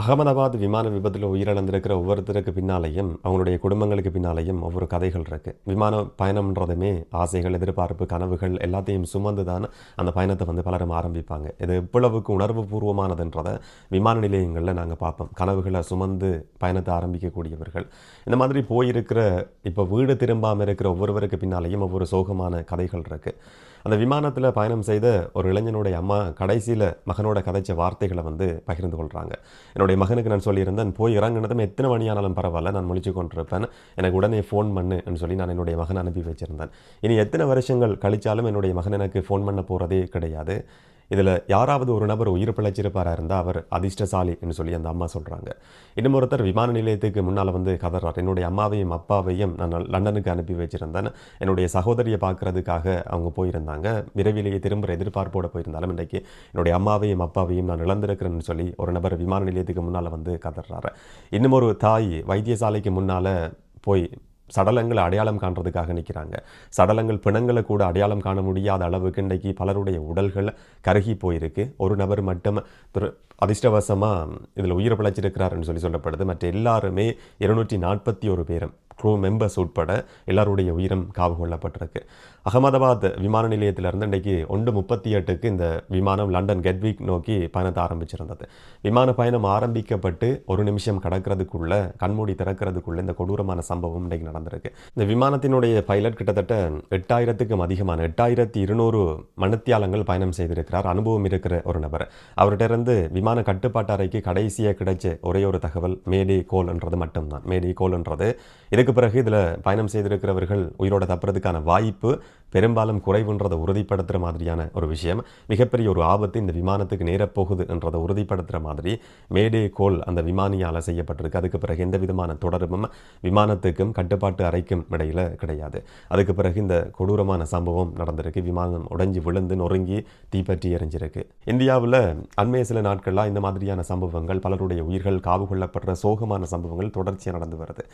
அகமதாபாத் விமான விபத்தில் உயிரிழந்திருக்கிற ஒவ்வொருத்தருக்கு பின்னாலேயும் அவங்களுடைய குடும்பங்களுக்கு பின்னாலேயும் ஒவ்வொரு கதைகள் இருக்குது விமான பயணம்ன்றதுமே ஆசைகள் எதிர்பார்ப்பு கனவுகள் எல்லாத்தையும் சுமந்து தான் அந்த பயணத்தை வந்து பலரும் ஆரம்பிப்பாங்க. இது எவ்வளவுக்கு உணர்வு பூர்வமானதுன்றதை விமான நிலையங்களில் நாங்கள் பார்ப்போம். கனவுகளை சுமந்து பயணத்தை ஆரம்பிக்கக்கூடியவர்கள். இந்த மாதிரி போயிருக்கிற இப்போ வீடு திரும்பாமல் இருக்கிற ஒவ்வொருவருக்கு பின்னாலேயும் ஒவ்வொரு சோகமான கதைகள் இருக்குது அந்த விமானத்தில் பயணம் செய்த ஒரு இளைஞனுடைய அம்மா கடைசியில் மகனோட கதைச்ச வார்த்தைகளை வந்து பகிர்ந்து கொள்கிறாங்க என்னுடைய மகனுக்கு நான் சொல்லியிருந்தேன் போய் இறங்கினதும் எத்தனை மணி ஆனாலும் பரவாயில்ல நான் முழிச்சு கொண்டிருப்பேன். எனக்கு உடனே ஃபோன் பண்ணுன்னு சொல்லி நான் என்னுடைய மகன் அனுப்பி வச்சிருந்தேன். இனி எத்தனை வருஷங்கள் கழிச்சாலும் என்னுடைய மகன் எனக்கு ஃபோன் பண்ண போகிறதே கிடையாது. இதில் யாராவது ஒரு நபர் உயிர் பிழைச்சிருப்பாரா இருந்தால் அவர் அதிர்ஷ்டசாலின்னு சொல்லி அந்த அம்மா சொல்கிறாங்க இன்னும் ஒருத்தர் விமான நிலையத்துக்கு முன்னால் வந்து கதறார். என்னுடைய அம்மாவையும் அப்பாவையும் நான் லண்டனுக்கு அனுப்பி வச்சுருந்தேன் என்னுடைய சகோதரியை பார்க்குறதுக்காக அவங்க போயிருந்தாங்க. விரைவிலேயே திரும்ப எதிர்பார்ப்போடு போயிருந்தாலும் இன்றைக்கு என்னுடைய அம்மாவையும் அப்பாவையும் நான் இழந்திருக்கிறேன்னு சொல்லி ஒரு நபர் விமான நிலையத்துக்கு முன்னால் வந்து கதறாரு. இன்னும் ஒரு தாய் வைத்தியசாலைக்கு முன்னால் போய் சடலங்களை அடையாளம் காண்றதுக்காக நிற்கிறாங்க சடலங்கள் பிணங்களை கூட அடையாளம் காண முடியாத அளவுக்கு இன்றைக்கு பலருடைய உடல்கள் கருகி போயிருக்கு. ஒரு நபர் மட்டும் அதிர்ஷ்டவசமாக இதில் உயிர் பிழைச்சிருக்கிறாருன்னு சொல்லி சொல்லப்படுது. மற்ற எல்லாருமே இருநூற்றி நாற்பத்தி ஒரு பேரும் க்ரூ மெம்பர்ஸ் உட்பட எல்லாருடைய உயிரும் காவு கொள்ளப்பட்டிருக்கு. அகமதாபாத் விமான நிலையத்திலிருந்து இன்றைக்கு ஒன்று முப்பத்தி எட்டுக்கு இந்த விமானம் லண்டன் கெட்விக் நோக்கி பயணத்தை ஆரம்பிச்சிருந்தது. விமான பயணம் ஆரம்பிக்கப்பட்டு ஒரு நிமிஷம் கடக்கிறதுக்குள்ள கண்மூடி திறக்கிறதுக்குள்ள இந்த கொடூரமான சம்பவம் இன்றைக்கு நடந்திருக்கு. இந்த விமானத்தினுடைய பைலட் கிட்டத்தட்ட எட்டாயிரத்துக்கும் அதிகமான எட்டாயிரத்தி இருநூறு மணத்தியாலங்கள் பயணம் செய்திருக்கிறார். அனுபவம் இருக்கிற ஒரு நபர். அவர்கிட்ட இருந்து விமான கட்டுப்பாட்டு அறைக்கு கடைசியாக கிடைச்ச ஒரே ஒரு தகவல் மேடி கோல்ன்றது மட்டும்தான். மேடி கோல்ன்றது இதுக்கு பிறகு இதில் பயணம் செய்திருக்கிறவர்கள் உயிரோட தப்புறதுக்கான வாய்ப்பு பெரும்பாலும் குறைவுன்றதை உறுதிப்படுத்துகிற மாதிரியான ஒரு விஷயம். மிகப்பெரிய ஒரு ஆபத்து இந்த விமானத்துக்கு நேரப்போகுது என்றதை உறுதிப்படுத்துகிற மாதிரி மேடே கோல் அந்த விமானியால் செய்யப்பட்டிருக்கு. அதுக்கு பிறகு எந்த விதமான தொடர்பும் விமானத்துக்கும் கட்டுப்பாட்டு அறைக்கும் இடையில் கிடையாது. அதுக்கு பிறகு இந்த கொடூரமான சம்பவம் நடந்திருக்கு. விமானம் உடைஞ்சு விழுந்து நொறுங்கி தீப்பற்றி எரிஞ்சிருக்கு. இந்தியாவில் அண்மைய சில நாட்களாக இந்த மாதிரியான சம்பவங்கள் பலருடைய உயிர்கள் காவு கொள்ளப்படுற சோகமான சம்பவங்கள் தொடர்ச்சியாக நடந்து வருது.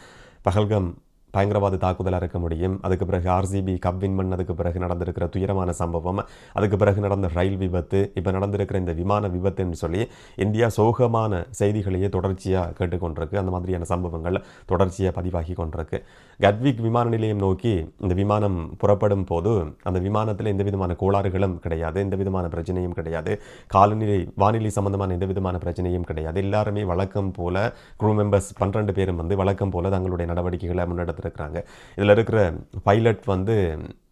பகல்கம் பயங்கரவாத தாக்குதலாக இருக்க முடியும். அதுக்கு பிறகு ஆர்சிபி கப் வின் பண்ணதுக்கு பிறகு நடந்திருக்கிற துயரமான சம்பவம். அதுக்கு பிறகு நடந்த ரயில் விபத்து இப்போ நடந்திருக்கிற இந்த விமான விபத்துன்னு சொல்லி இந்தியா சோகமான செய்திகளையே தொடர்ச்சியாக கேட்டுக்கொண்டிருக்கு. அந்த மாதிரியான சம்பவங்கள் தொடர்ச்சியாக பதிவாகி கொண்டிருக்கு. கட்விக் விமான நிலையம் நோக்கி இந்த விமானம் புறப்படும் போது அந்த விமானத்தில் எந்த விதமான கோளாறுகளும் கிடையாது எந்த விதமான பிரச்சனையும் கிடையாது. காலநிலை வானிலை சம்பந்தமான எந்த விதமான பிரச்சனையும் கிடையாது. எல்லாருமே வழக்கம் போல குரூ மெம்பர்ஸ் பன்னிரெண்டு பேரும் வந்து வழக்கம் போல தங்களுடைய நடவடிக்கைகளை முன்னெடுத்து இருக்கிறாங்க இதில் இருக்கிற பைலட் வந்து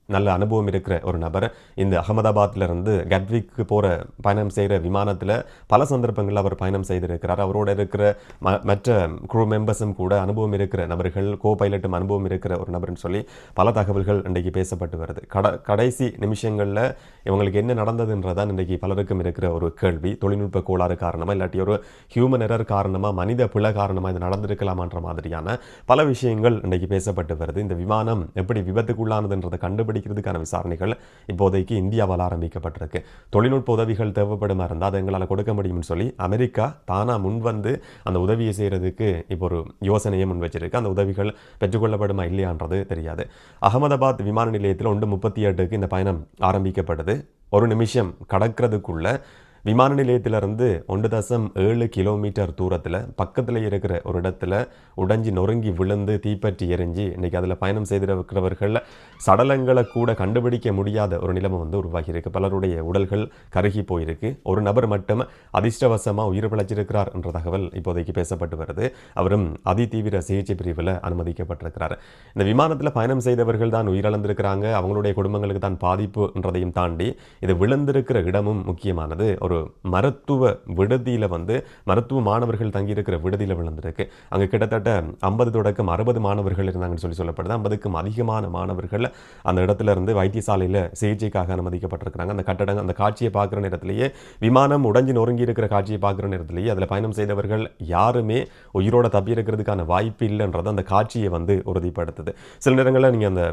நல்ல அனுபவம் இருக்கிற ஒரு நபர். இந்த அகமதாபாத்திலிருந்து கட்விக்கு போகிற பயணம் செய்கிற விமானத்தில் பல சந்தர்ப்பங்களில் அவர் பயணம் செய்திருக்கிறார். அவரோட இருக்கிற ம மற்ற குரூ மெம்பர்ஸும் கூட அனுபவம் இருக்கிற நபர்கள் கோ பைலட்டும் அனுபவம் இருக்கிற ஒரு நபர்னு சொல்லி பல தகவல்கள் இன்றைக்கு பேசப்பட்டு வருது. கட கடைசி நிமிஷங்களில் இவங்களுக்கு என்ன நடந்ததுன்றதான் இன்றைக்கு பலருக்கும் இருக்கிற ஒரு கேள்வி. தொழில்நுட்ப கோளாறு காரணமாக இல்லாட்டி ஒரு ஹியூமன் எரர் காரணமாக மனித பிழை காரணமாக இது நடந்திருக்கலாமான்ற மாதிரியான பல விஷயங்கள் இன்றைக்கு பேசப்பட்டு வருது. இந்த விமானம் எப்படி விபத்துக்குள்ளானதுன்றதை கண்டுபிடி கண்டுபிடிக்கிறதுக்கான விசாரணைகள் இப்போதைக்கு இந்தியாவால் ஆரம்பிக்கப்பட்டிருக்கு. தொழில்நுட்ப உதவிகள் தேவைப்படுமா இருந்தால் அதை எங்களால் கொடுக்க முடியும்னு சொல்லி அமெரிக்கா தானாக முன்வந்து அந்த உதவியை செய்கிறதுக்கு இப்போ ஒரு யோசனையை முன் வச்சிருக்கு. அந்த உதவிகள் பெற்றுக்கொள்ளப்படுமா இல்லையான்றது தெரியாது. அகமதாபாத் விமான நிலையத்தில் ஒன்று முப்பத்தி எட்டுக்கு இந்த பயணம் ஆரம்பிக்கப்படுது ஒரு நிமிஷம் கடக்கிறதுக்குள்ள விமான நிலையத்திலிருந்து ஒன்று தசம் ஏழு கிலோமீட்டர் தூரத்தில் பக்கத்தில் இருக்கிற ஒரு இடத்துல உடைஞ்சி நொறுங்கி விழுந்து தீப்பற்றி எரிஞ்சு இன்றைக்கி அதில் பயணம் செய்திருக்கிறவர்கள் சடலங்களை கூட கண்டுபிடிக்க முடியாத ஒரு நிலைமை வந்து உருவாகியிருக்கு. பலருடைய உடல்கள் கருகி போயிருக்கு. ஒரு நபர் மட்டும் அதிர்ஷ்டவசமாக உயிர் பிழைச்சிருக்கிறார் என்ற தகவல் இப்போதைக்கு பேசப்பட்டு வருது. அவரும் அதிதீவிர சிகிச்சை பிரிவில் அனுமதிக்கப்பட்டிருக்கிறார். இந்த விமானத்தில் பயணம் செய்தவர்கள் தான் உயிரிழந்திருக்கிறாங்க. அவங்களுடைய குடும்பங்களுக்கு தான் பாதிப்புன்றதையும் தாண்டி இது விழுந்திருக்கிற இடமும் முக்கியமானது. ஒரு மருத்துவ விடுதியில் வந்து மருத்துவ மாணவர்கள் தங்கியிருக்கிற விடுதியில் விழுந்திருக்கு. அங்கே கிட்டத்தட்ட ஐம்பது தொடக்கம் அறுபது மாணவர்கள் இருந்தாங்கன்னு சொல்லி சொல்லப்படுது. ஐம்பதுக்கும் அதிகமான மாணவர்கள் அந்த இடத்துல இருந்து வைத்தியசாலையில் சிகிச்சைக்காக அனுமதிக்கப்பட்டிருக்கிறாங்க. அந்த கட்டடங்கள் அந்த காட்சியை பார்க்குற நேரத்திலேயே விமானம் உடஞ்சி நொறுங்கி இருக்கிற காட்சியை பார்க்குற நேரத்திலேயே அதில் பயணம் செய்தவர்கள் யாருமே உயிரோட தப்பி இருக்கிறதுக்கான வாய்ப்பு இல்லைன்றது அந்த காட்சியை வந்து உறுதிப்படுத்துது. சில நேரங்களில் நீங்கள் அந்த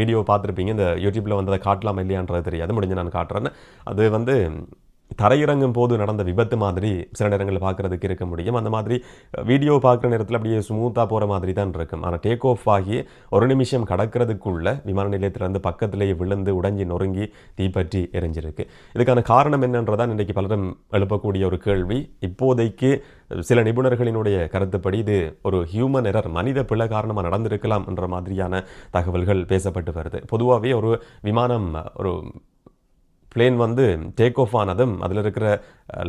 வீடியோ பார்த்துருப்பீங்க. இந்த யூடியூப்பில் வந்து அதை காட்டலாமா இல்லையான்றது தெரியாது. முடிஞ்சு நான் காட்டுறேன் அது வந்து தரையிறங்கும் போது நடந்த விபத்து மாதிரி சில நேரங்களில் பார்க்குறதுக்கு இருக்க முடியும். அந்த மாதிரி வீடியோ பார்க்குற நேரத்தில் அப்படியே ஸ்மூத்தாக போகிற மாதிரி தான் இருக்கும். ஆனால் டேக் ஆஃப் ஆகி ஒரு நிமிஷம் கடக்கிறதுக்குள்ள விமான நிலையத்திலேருந்து பக்கத்திலேயே விழுந்து உடஞ்சி நொறுங்கி தீப்பற்றி எரிஞ்சிருக்கு. இதுக்கான காரணம் என்னன்றதான் இன்றைக்கு பலரும் எழுப்பக்கூடிய ஒரு கேள்வி. இப்போதைக்கு சில நிபுணர்களினுடைய கருத்துப்படி இது ஒரு ஹியூமன் எரர் மனித பிழை காரணமாக நடந்திருக்கலாம் என்ற மாதிரியான தகவல்கள் பேசப்பட்டு வருது. பொதுவாகவே ஒரு விமானம் ஒரு பிளேன் வந்து டேக் ஆஃப் ஆனதும் அதில் இருக்கிற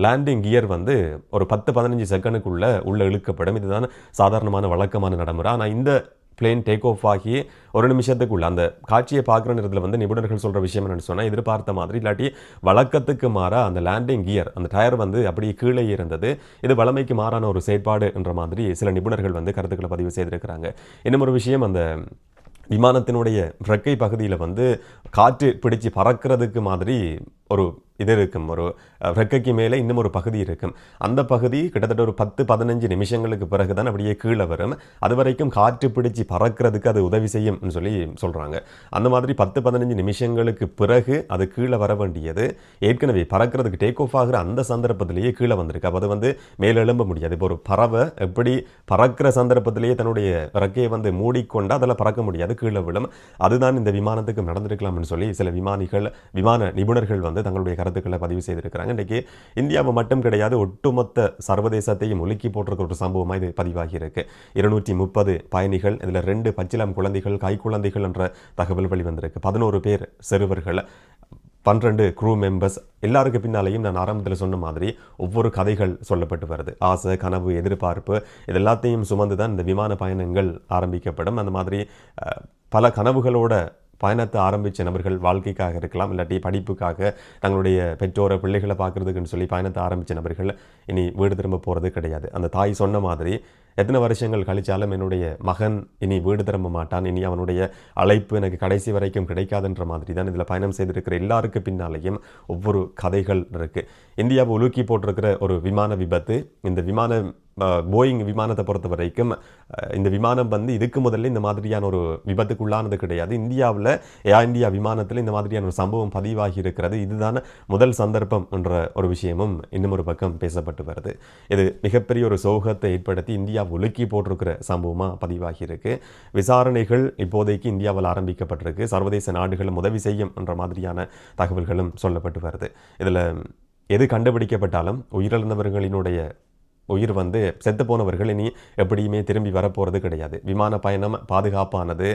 லேண்டிங் கியர் வந்து ஒரு பத்து பதினஞ்சு செகண்டுக்குள்ளே உள்ளே இழுக்கப்படும். இதுதான் சாதாரணமான வழக்கமான நடைமுறை. ஆனால் இந்த பிளேன் டேக் ஆஃப் ஆகி ஒரு நிமிஷத்துக்குள்ள அந்த காட்சியை பார்க்குற நேரத்தில் வந்து நிபுணர்கள் சொல்கிற விஷயம் என்னென்னு சொன்னால் எதிர்பார்த்த மாதிரி இல்லாட்டி வழக்கத்துக்கு மாறாக அந்த லேண்டிங் கியர் அந்த டயர் வந்து அப்படியே கீழே இருந்தது. இது வளமைக்கு மாறான ஒரு செயற்பாடு என்ற மாதிரி சில நிபுணர்கள் வந்து கருத்துக்களை பதிவு செய்திருக்கிறாங்க. இன்னும் ஒரு விஷயம் அந்த விமானத்தினுடைய இறக்கை பகுதியில் வந்து காற்று பிடிச்சு பறக்கிறதுக்கு மாதிரி ஒரு இது இருக்கும் ஒரு ரெக்கைக்கு மேலே இன்னும் ஒரு பகுதி இருக்கும். அந்த பகுதி கிட்டத்தட்ட ஒரு பத்து பதினஞ்சு நிமிஷங்களுக்கு பிறகு தான் அப்படியே கீழே வரும். அது வரைக்கும் காற்று பிடிச்சி பறக்கிறதுக்கு அது உதவி செய்யும்னு சொல்லி சொல்கிறாங்க அந்த மாதிரி பத்து பதினஞ்சு நிமிஷங்களுக்கு பிறகு அது கீழே வர வேண்டியது. ஏற்கனவே பறக்கிறதுக்கு டேக் ஆஃப் ஆகிற அந்த சந்தர்ப்பத்திலேயே கீழே வந்திருக்கு. அப்போ அது வந்து மேலே எழும்ப முடியாது. இப்போ ஒரு பறவை எப்படி பறக்கிற சந்தர்ப்பத்திலேயே தன்னுடைய ரெக்கையை வந்து மூடிக்கொண்டு அதில் பறக்க முடியாது. கீழே விழும். அதுதான் இந்த விமானத்துக்கு நடந்திருக்கலாம்னு சொல்லி சில விமானிகள் விமான நிபுணர்கள் வந்து தங்களுடைய கருத்துக்களை பதிவு செய்திருக்கிறாங்க. இன்றைக்கி இந்தியாவை மட்டும் கிடையாது ஒட்டுமொத்த சர்வதேசத்தையும் ஒலுக்கி போட்டிருக்கிற ஒரு சம்பவமாக இது பதிவாகி இருக்கு இருநூற்றி முப்பது பயணிகள் இதில் ரெண்டு பச்சிலம் குழந்தைகள் கை குழந்தைகள் என்ற தகவல் வெளிவந்திருக்கு. பதினோரு பேர் சிறுவர்கள் பன்னிரெண்டு க்ரூ மெம்பர்ஸ் எல்லாருக்கு பின்னாலேயும் நான் ஆரம்பத்தில் சொன்ன மாதிரி ஒவ்வொரு கதைகள் சொல்லப்பட்டு வருது. ஆசை கனவு எதிர்பார்ப்பு இது எல்லாத்தையும் சுமந்து தான் இந்த விமான பயணங்கள் ஆரம்பிக்கப்படும். அந்த மாதிரி பல கனவுகளோட பயணத்தை ஆரம்பித்த நபர்கள் வாழ்க்கைக்காக இருக்கலாம் இல்லாட்டி படிப்புக்காக தங்களுடைய பெற்றோரை பிள்ளைகளை பார்க்குறதுக்குன்னு சொல்லி பயணத்தை ஆரம்பித்த நபர்கள் இனி வீடு திரும்ப போகிறது கிடையாது. அந்த தாய் சொன்ன மாதிரி எத்தனை வருஷங்கள் கழித்தாலும் என்னுடைய மகன் இனி வீடு திரும்ப மாட்டான். இனி அவனுடைய அழைப்பு எனக்கு கடைசி வரைக்கும் கிடைக்காதுன்ற மாதிரி தான் இதில் பயணம் செய்திருக்கிற எல்லாருக்கு பின்னாலேயும் ஒவ்வொரு கதைகள் இருக்குது இந்தியாவை உலுக்கி போட்டிருக்கிற ஒரு விமான விபத்து இந்த விமான போயிங் விமானத்தை பொறுத்த வரைக்கும் இந்த விமானம் வந்து இதுக்கு முதல்ல இந்த மாதிரியான ஒரு விபத்துக்குள்ளானது கிடையாது. இந்தியாவில் ஏர் இந்தியா விமானத்தில் இந்த மாதிரியான ஒரு சம்பவம் பதிவாகி இருக்கிறது. இதுதான் முதல் சந்தர்ப்பம் என்ற ஒரு விஷயமும் இன்னும் ஒரு பக்கம் பேசப்பட்டு வருது. இது மிகப்பெரிய ஒரு சோகத்தை ஏற்படுத்தி இந்தியா ஒலுக்கி போட்டிருக்கிற சம்பவமாக பதிவாகியிருக்கு. விசாரணைகள் இப்போதைக்கு இந்தியாவில் ஆரம்பிக்கப்பட்டிருக்கு. சர்வதேச நாடுகளும் உதவி செய்யும் என்ற மாதிரியான தகவல்களும் சொல்லப்பட்டு வருது. இதில் எது கண்டுபிடிக்கப்பட்டாலும் உயிரிழந்தவர்களினுடைய உயிர் வந்து செத்து போனவர்கள் இனி எப்படியுமே திரும்பி வரப்போகிறது கிடையாது. விமான பயணம் பாதுகாப்பானது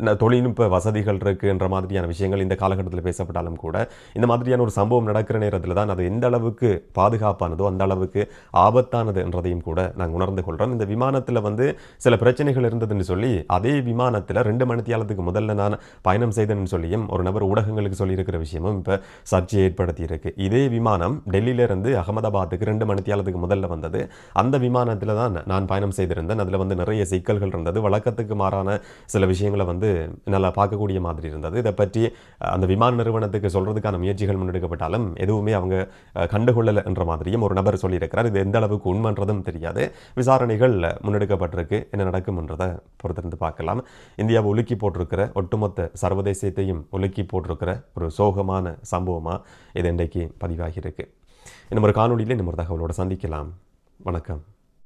தொழில்நுட்ப வசதிகள் இருக்குன்ற மாதிரியான விஷயங்கள் இந்த காலகட்டத்தில் பேசப்பட்டாலும் கூட இந்த மாதிரியான ஒரு சம்பவம் நடக்கிற நேரத்தில் தான் அது எந்த அளவுக்கு பாதுகாப்பானதோ அந்த அளவுக்கு ஆபத்தானது என்றதையும் கூட நாங்கள் உணர்ந்து கொள்கிறோம் இந்த விமானத்தில் வந்து சில பிரச்சனைகள் இருந்ததுன்னு சொல்லி அதே விமானத்தில் ரெண்டு மணித்தியாலத்துக்கு முதல்ல நான் பயணம் செய்தேன்னு சொல்லியும் ஒரு நபர் ஊடகங்களுக்கு சொல்லியிருக்கிற விஷயமும் இப்போ சர்ச்சையை ஏற்படுத்தியிருக்கு. இதே விமானம் டெல்லியிலேருந்து அகமதாபாத்துக்கு ரெண்டு மணித்தியாலத்துக்கு முதல்ல வந்தது. அந்த விமானத்தில் தான் நான் பயணம் செய்திருந்தேன். அதில் வந்து நிறைய சிக்கல்கள் இருந்தது. வழக்கத்துக்கு மாறான சில விஷயங்களை வந்து வந்து நல்லா பார்க்கக்கூடிய மாதிரி இருந்தது. இதை பற்றி அந்த விமான நிறுவனத்துக்கு சொல்கிறதுக்கான முயற்சிகள் முன்னெடுக்கப்பட்டாலும் எதுவுமே அவங்க கண்டுகொள்ளலை என்ற மாதிரியும் ஒரு நபர் சொல்லியிருக்கிறார். இது எந்த அளவுக்கு உண்மைன்றதும் தெரியாது. விசாரணைகள் முன்னெடுக்கப்பட்டிருக்கு. என்ன நடக்கும்ன்றதை பொறுத்திருந்து பார்க்கலாம். இந்தியாவை உலுக்கி போட்டிருக்கிற ஒட்டுமொத்த சர்வதேசத்தையும் உலுக்கி போட்டிருக்கிற ஒரு சோகமான சம்பவமாக இது இன்றைக்கு பதிவாகியிருக்கு. இன்னும் ஒரு காணொலியில் இன்னும் ஒரு தகவலோடு சந்திக்கலாம். வணக்கம்.